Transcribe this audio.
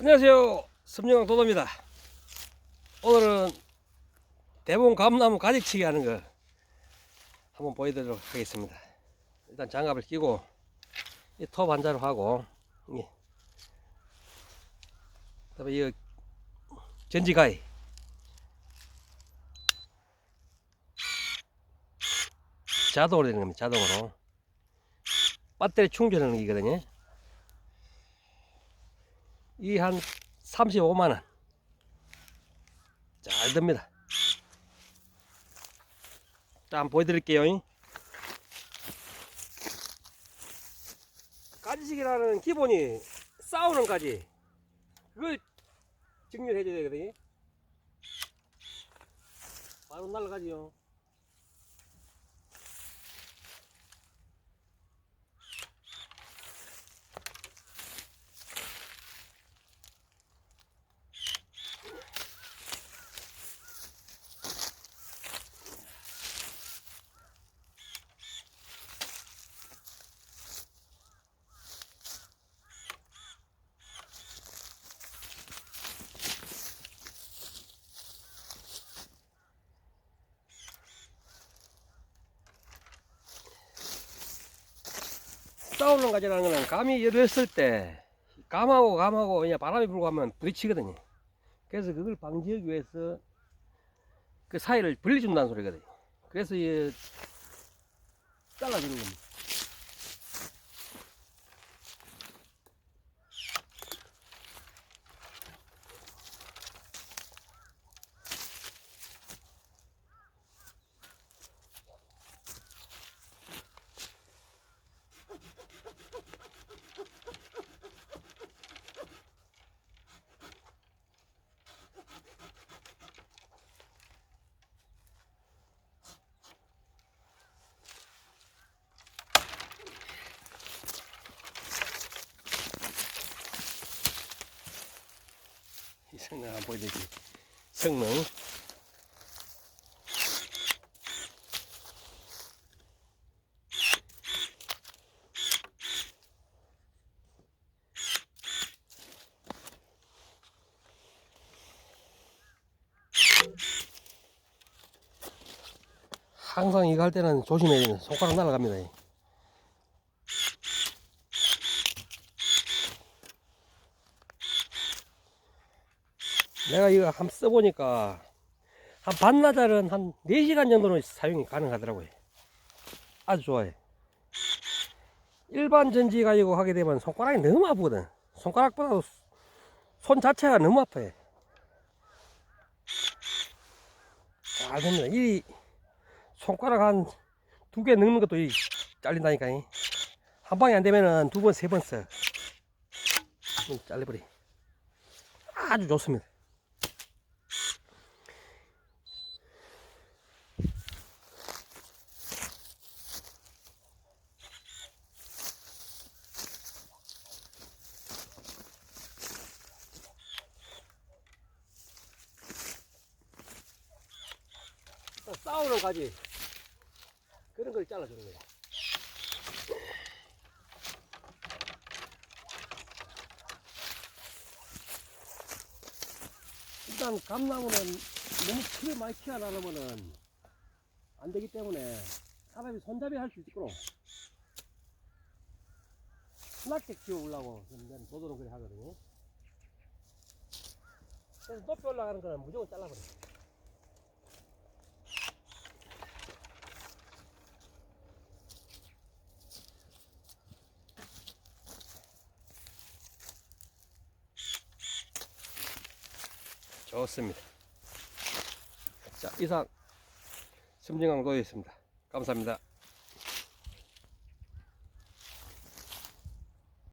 안녕하세요. 섬영강 도도입니다. 오늘은 대봉 감나무 가지치기 하는 거 한번 보여드리도록 하겠습니다. 일단 장갑을 끼고 이톱 한자로 하고 이 그다음에 이 전지가위 자동으로 되는 겁니다. 자동으로 배터리 충전하는 기거든요. 이 한 35만원. 잘 듭니다. 자 한번 보여드릴게요. 가지식이라는 기본이 싸우는 가지. 그걸 증명해 줘야 되거든요 바로 날아가지요 싸우는 가지라는 거는 감이 열렸을 때 감하고 감하고 그냥 바람이 불고 하면 부딪히거든요. 그래서 그걸 방지하기 위해서 그 사이를 벌려준다는 소리거든요. 그래서 이 잘라주는 겁니다. 한번 보여드릴게요. 성능. 항상 이거 할 때는 조심해야 돼요. 손가락 날아갑니다. 내가 이거 한번 써보니까 한 반나절은 한 4시간 정도는 사용이 가능하더라고요. 아주 좋아요. 일반 전지 가지고 하게 되면 손가락이 너무 아프거든. 손가락보다 손 자체가 너무 아파요. 잘 됩니다. 이 손가락 한 두 개 넣는 것도 이 잘린다니까. 한 방에 안 되면은 두 번, 세 번 써. 잘려버리. 아주 좋습니다. 싸우는 가지 그런 걸 잘라주는 거야. 일단 감나무는 너무 크게 많이 키워놔놓으면은 안 되기 때문에 사람이 손잡이 할 수 있도록 스나게 키워보려고 저는 도도는 그래 하거든요. 그래서 높이 올라가는 거는 무조건 잘라버려. 좋습니다. 자, 이상 섬진강 도였습니다. 감사합니다.